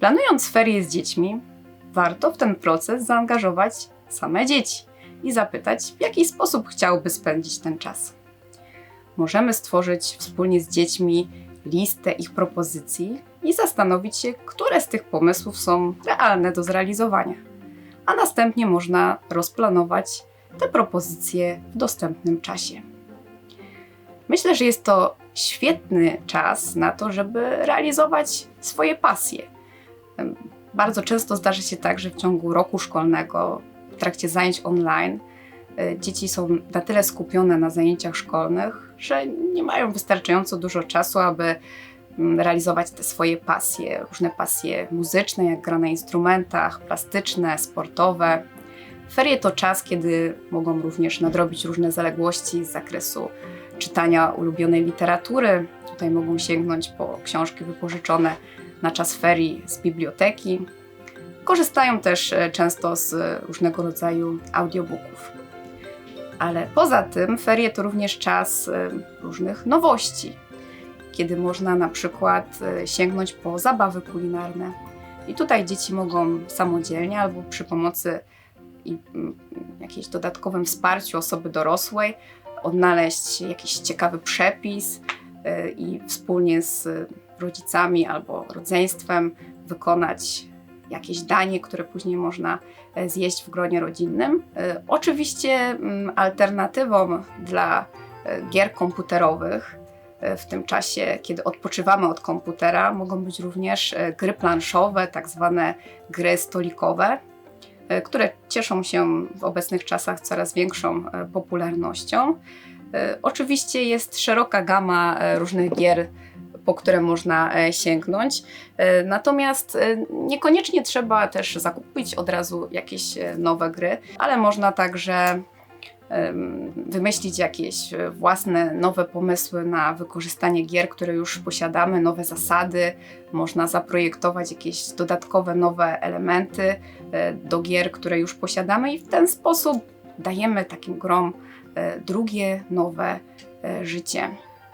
Planując ferie z dziećmi, warto w ten proces zaangażować same dzieci i zapytać, w jaki sposób chciałyby spędzić ten czas. Możemy stworzyć wspólnie z dziećmi listę ich propozycji i zastanowić się, które z tych pomysłów są realne do zrealizowania. A następnie można rozplanować te propozycje w dostępnym czasie. Myślę, że jest to świetny czas na to, żeby realizować swoje pasje. Bardzo często zdarzy się tak, że w ciągu roku szkolnego, w trakcie zajęć online, e, dzieci są na tyle skupione na zajęciach szkolnych, że nie mają wystarczająco dużo czasu, aby mm, realizować te swoje pasje, różne pasje muzyczne, jak gra na instrumentach, plastyczne, sportowe. Ferie to czas, kiedy mogą również nadrobić różne zaległości z zakresu czytania ulubionej literatury. Tutaj mogą sięgnąć po książki wypożyczone na czas ferii z biblioteki. Korzystają też e, często z różnego rodzaju audiobooków. Ale poza tym ferie to również czas e, różnych nowości, kiedy można na przykład e, sięgnąć po zabawy kulinarne. I tutaj dzieci mogą samodzielnie albo przy pomocy i dodatkowym wsparciu osoby dorosłej odnaleźć jakiś ciekawy przepis i wspólnie z rodzicami albo rodzeństwem wykonać jakieś danie, które później można e, zjeść w gronie rodzinnym. Y, Oczywiście mm, alternatywą dla e, gier komputerowych e, w tym czasie, kiedy odpoczywamy od komputera, mogą być również e, gry planszowe, tak zwane gry stolikowe, e, które cieszą się w obecnych czasach coraz większą e, popularnością. E, Oczywiście jest szeroka gama e, różnych gier, po które można e, sięgnąć. E, Natomiast e, niekoniecznie trzeba też zakupić od razu jakieś nowe gry, ale można także wymyślić jakieś własne nowe pomysły na wykorzystanie gier, które już posiadamy, nowe zasady. Można zaprojektować jakieś dodatkowe nowe elementy do gier, które już posiadamy i w ten sposób dajemy takim grom drugie, nowe życie.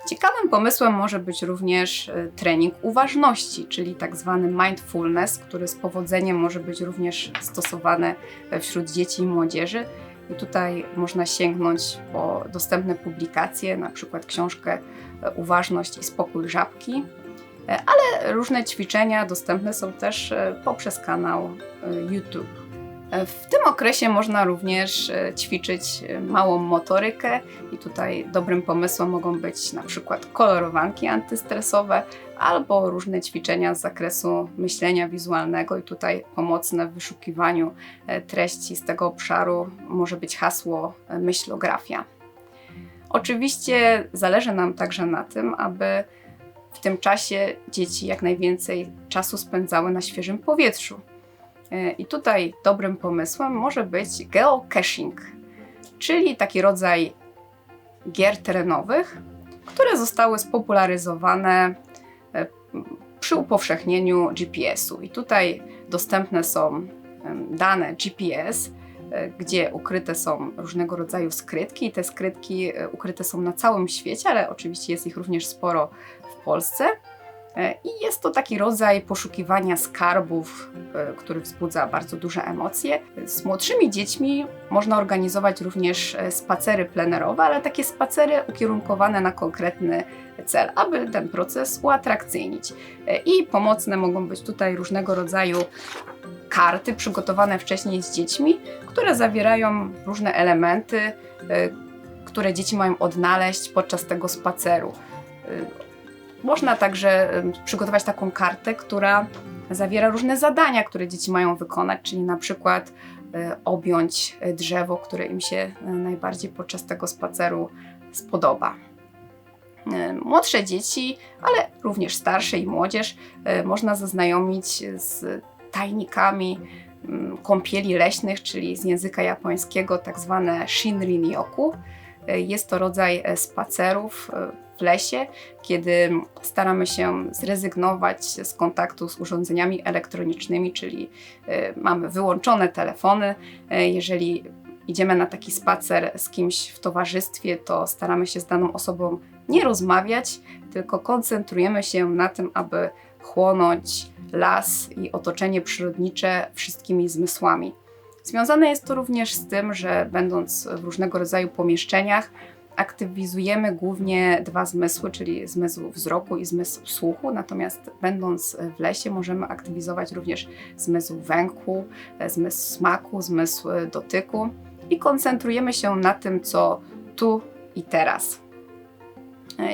Ciekawym pomysłem może być również e, trening uważności, czyli tak zwany mindfulness, który z powodzeniem może być również stosowany e, wśród dzieci i młodzieży. I tutaj można sięgnąć po dostępne publikacje, na przykład książkę e, Uważność i spokój żabki, ale różne ćwiczenia dostępne są też poprzez kanał YouTube. E, W tym okresie można również e, ćwiczyć e, małą motorykę i tutaj dobrym pomysłem mogą być na przykład kolorowanki antystresowe albo różne ćwiczenia z zakresu myślenia wizualnego i tutaj pomocne w wyszukiwaniu treści z tego obszaru może być hasło myślografia. Oczywiście zależy nam także na tym, aby w tym czasie dzieci jak najwięcej czasu spędzały na świeżym powietrzu. E, I tutaj dobrym pomysłem może być geocaching, czyli taki rodzaj gier terenowych, które zostały spopularyzowane e, przy upowszechnieniu GPS-u. I tutaj dostępne są dane GPS, e, gdzie ukryte są różnego rodzaju skrytki. I te skrytki ukryte są na całym świecie, ale oczywiście jest ich również sporo w Polsce. E, I jest to taki rodzaj poszukiwania skarbów, e, który wzbudza bardzo duże emocje. Z młodszymi dziećmi można organizować również e, spacery plenerowe, ale takie spacery ukierunkowane na konkretny cel, aby ten proces uatrakcyjnić. I pomocne mogą być tutaj różnego rodzaju karty przygotowane wcześniej z dziećmi, które zawierają różne elementy, które dzieci mają odnaleźć podczas tego spaceru. Można także przygotować taką kartę, która zawiera różne zadania, które dzieci mają wykonać, czyli na przykład e, objąć e, drzewo, które im się e, najbardziej podczas tego spaceru spodoba. Młodsze dzieci, ale również starsze i młodzież można zaznajomić z tajnikami kąpieli leśnych, czyli z języka japońskiego tak zwane shinrin-yoku. E, Jest to rodzaj e, spacerów e, w lesie, kiedy staramy się zrezygnować z kontaktu z urządzeniami elektronicznymi, czyli e, mamy wyłączone telefony. Jeżeli idziemy na taki spacer z kimś w towarzystwie, to staramy się z daną osobą nie rozmawiać, tylko koncentrujemy się na tym, aby chłonąć las i otoczenie przyrodnicze wszystkimi zmysłami. Związane jest to również z tym, że będąc w różnego rodzaju pomieszczeniach, aktywizujemy głównie dwa zmysły, czyli zmysł wzroku i zmysł słuchu, natomiast będąc w lesie możemy aktywizować również zmysł węchu, zmysł smaku, zmysł dotyku i koncentrujemy się na tym, co tu i teraz.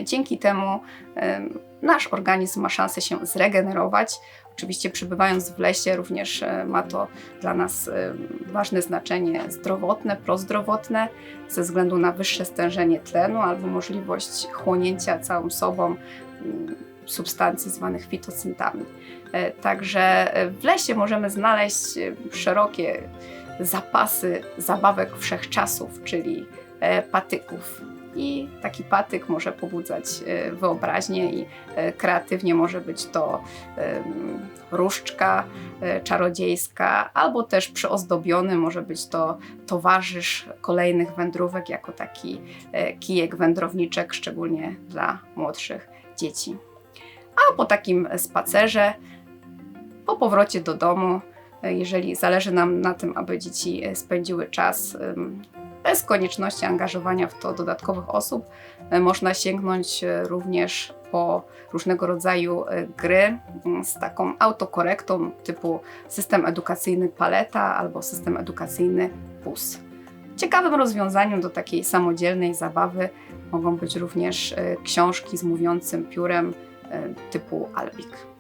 Dzięki temu em, nasz organizm ma szansę się zregenerować. Oczywiście przybywając w lesie również e, ma to dla nas e, ważne znaczenie zdrowotne, prozdrowotne, ze względu na wyższe stężenie tlenu albo możliwość chłonięcia całą sobą substancji zwanych fitosyntami. E, Także w lesie możemy znaleźć szerokie zapasy zabawek wszechczasów, czyli patyków. I taki patyk może pobudzać e, wyobraźnię i e, kreatywnie może być to em, różdżka e, czarodziejska, albo też przyozdobiony może być to towarzysz kolejnych wędrówek, jako taki e, kijek wędrowniczek, szczególnie dla młodszych dzieci. A po takim spacerze, po powrocie do domu, e, jeżeli zależy nam na tym, aby dzieci e, spędziły czas bez konieczności angażowania w to dodatkowych osób, e, można sięgnąć e, również po różnego rodzaju e, gry mm, z taką autokorektą typu system edukacyjny Paleta albo system edukacyjny PUS. Ciekawym rozwiązaniem do takiej samodzielnej zabawy mogą być również książki z mówiącym piórem typu Albik.